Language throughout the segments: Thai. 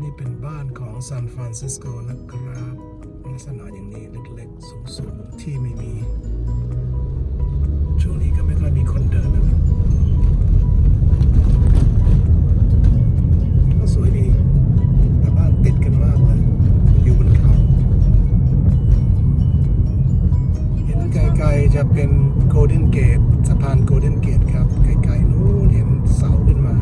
นี่เป็นบ้านของซานฟรานซิสโกนะครับลักษณะอย่างนี้เล็กๆ สูงๆ ที่ไม่มี ช่วงนี้ก็ไม่ค่อยมีคนเดินนะครับก็สวยดี แต่บ้านติดกันมากเลย อยู่บนเขา เห็นไกลๆจะเป็นโกลเด้นเกตสะพานโกลเด้นเกตครับ ไกลๆนู้นเห็นเสาขึ้นมา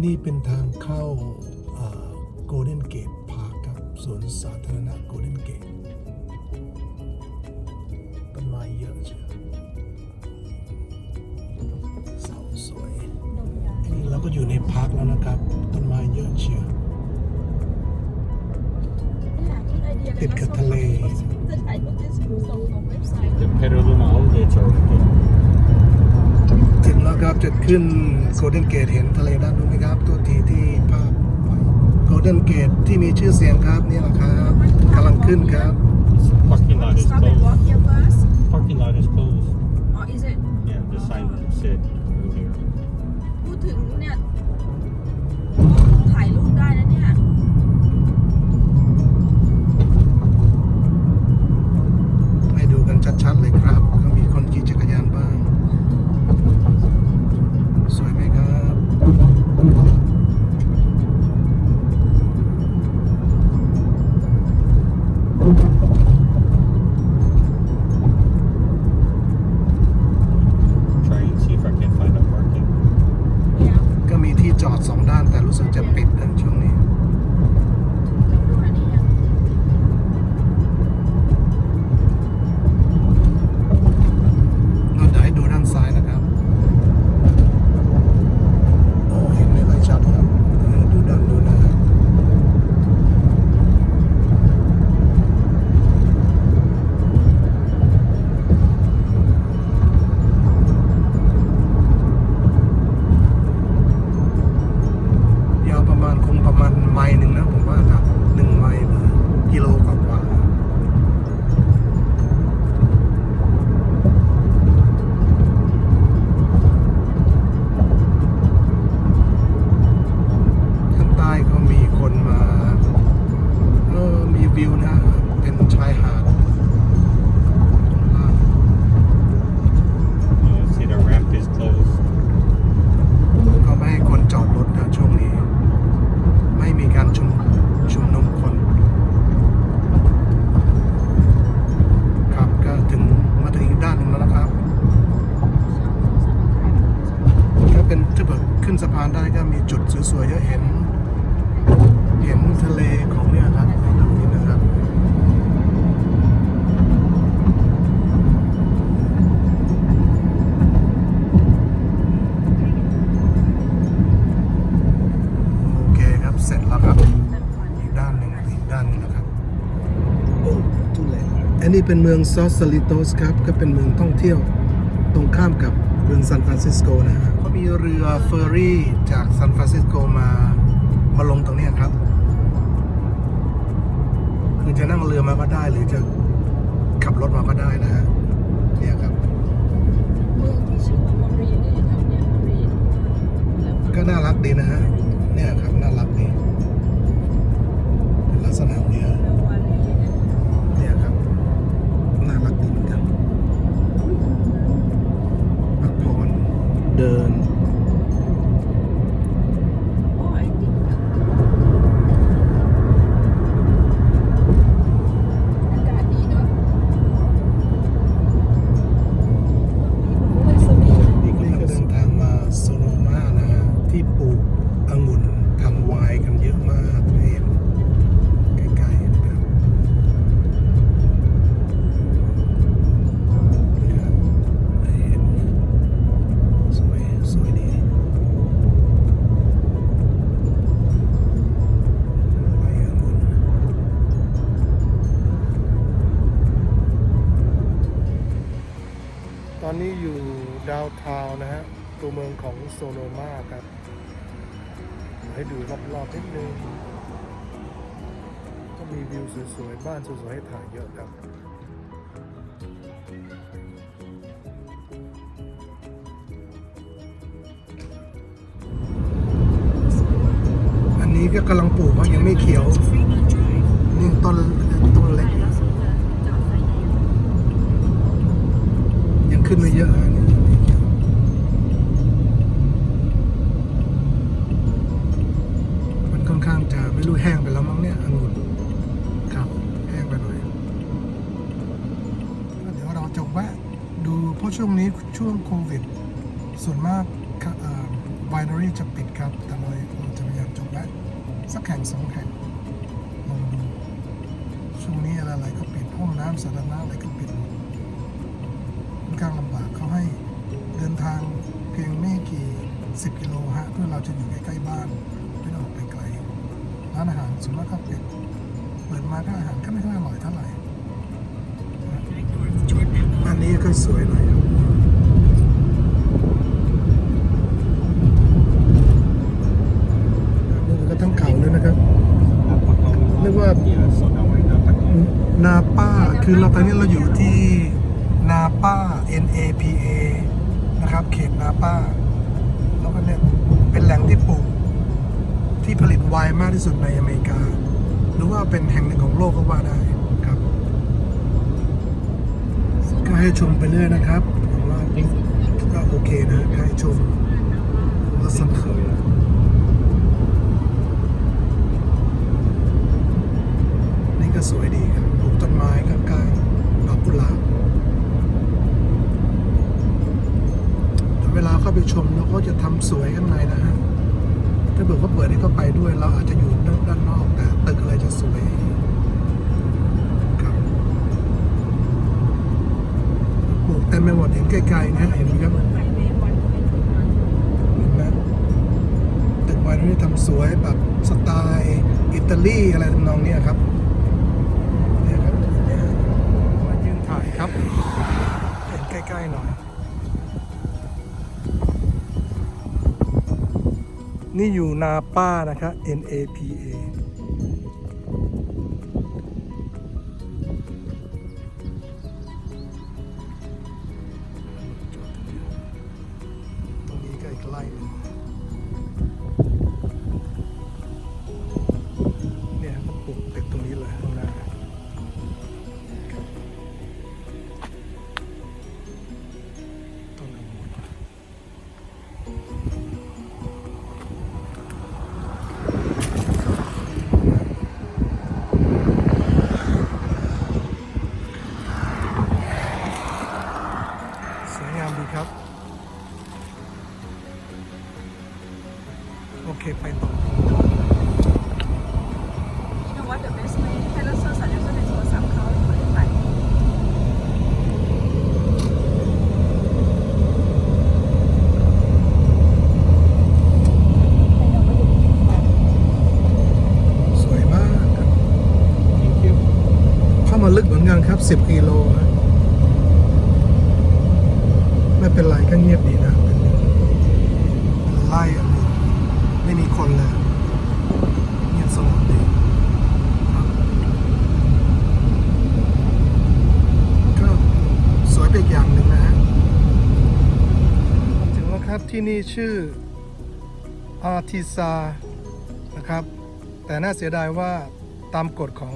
ไอ้นี่เป็นทางเข้าโกลเด้นเกตพาร์คครับสวนสาธารณะโกลเด้นเกตต้นไม้เยอะเชียวเสาสวยไอ้นี่เราก็อยู่ในพาร์คแล้วนะครับ ต้นไม้เยอะเชียวติดกับทะเลจะถ่ายรูปที่ส่งของเว็บไซต์ The Petaluma Outlet are open. ถึงแล้วครับจะขึ้นโกลเด้นเกตเห็นทะเลด้านนู้นไหมครับ ตัวทีที่ภาพโกลเด้นเกตที่มีชื่อเสียงครับนี่แหละครับกำลังขึ้นครับ Parking lot is closed. กิโลก นี่เป็นเมืองซอสซาลิโตสครับ ก็เป็นเมืองท่องเที่ยวตรงข้ามกับเมืองซานฟรานซิสโกนะฮะเขามีเรือเฟอร์รี่จากซานฟรานซิสโกมามาลงตรงนี้ครับ คือจะนั่งเรือมาก็ได้หรือจะขับรถมาก็ได้นะฮะ เดิน มืองของโซโนมาครับ ให้ดูรอบๆนิดนึงก็มีวิวสวยๆ บ้านสวยๆ ให้ถ่ายเยอะครับนี้ก็กำลังปลูกว่ายังไม่เขียว นี่ต้นต้นเล็ก ยังขึ้นไม่เยอะ ไวนารีจะปิดครับ แต่เราเรจะพยายามจะแวะสักแห่งสองแห่งลองดูช่วงนี้อะไรๆก็ปิดห้องน้ำสาธารณะอะไรก็ปิดหมดค่อนข้างลำบากเขาให้เดินทางเพียงไม่กี่สิบกิโลฮะเพื่อเราจะอยู่ใกล้ๆบ้านไม่ต้องออกไปไกลร้านอาหารส่วนมากก็ปิดเปิดมาก็อาหารก็ไม่ค่อยอร่อยเท่าไหร่อันนี้ก็สวยหน่อย คือเราตอนนี้เราอยู่ที่นาป้า N A P A นะครับ เขตนาป้า แล้วก็เนี่ยเป็นแหล่งที่ปลูกที่ผลิตไวน์มากที่สุดในอเมริกา หรือว่าเป็นแห่งหนึ่งของโลกก็ว่าได้ครับ ก็ให้ชมไปเรื่อยนะครับผมว่าก็โอเคนะให้ชมแล้วสนุกนี่ก็สวยดีครับ ไม้ข้างๆดอกกุหลาบเวลาเข้าไปชมเราก็จะทำสวยข้างในนะฮะ ถ้าเบิกว่าเปิดให้เข้าไปด้วยเราอาจจะอยู่ด้านนอกแต่ตึกอะไรจะสวยครับปลูกเต็มไปหมดเห็นไกลๆนะเห็นไหมครับเห็นไหมตึกไวน์ที่ทำสวยแบบสไตล์อิตาลีอะไรทำนองนี้ครับ นี่อยู่นาป้านะครับ ครับ โอเค ไปต่อ You know what the best way ให้เราโทรศัพท์ยังเป็นโทรศัพท์เขาไม่ได้ไปสวยมากครับเข้ามาลึกเหมือนกันครับ 10 กิโลนะ ไม่เป็นไรก็เงียบดีนะไล่อันนี้ไม่มีคนเลยเงียบสงบดีก็สวยไปอีกอย่างหนึ่งนะฮะถึงแล้วครับที่นี่ชื่ออาร์ติซานะครับ แต่น่าเสียดายว่าตามกฎของ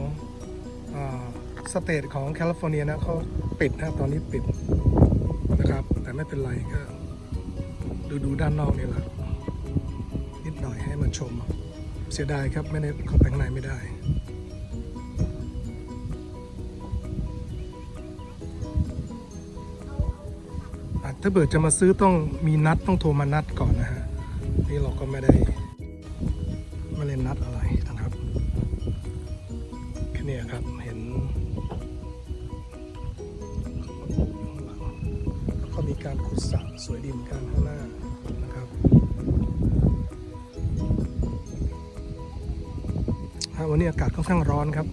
สเตทของแคลิฟอร์เนียนะเขาปิดนะตอนนี้ปิด ไม่เป็นไรก็ ดูดูด้านนอกนี่แหละ นิดหน่อยให้มันชม เสียดายครับไม่ได้เข้าไปข้างในไม่ได้ถ้าเบิดจะมาซื้อต้องมีนัดต้องโทรมานัดก่อนนะฮะ นี่เราก็ไม่ได้ ไม่ได้นัดอะไร สวยดีเหมือนกันข้างหน้านะครับวันนี้อากาศค่อนข้างร้อนครับ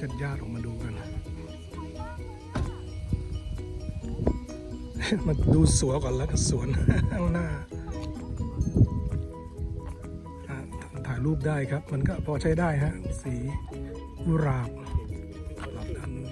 จัดญาติออกมาดูกัน มาดูสวยก่อนแล้วก็สวนข้างหน้า ถ่ายรูปได้ครับ มันก็พอใช้ได้ฮะ สีกุหลาบหลับด้านนู้น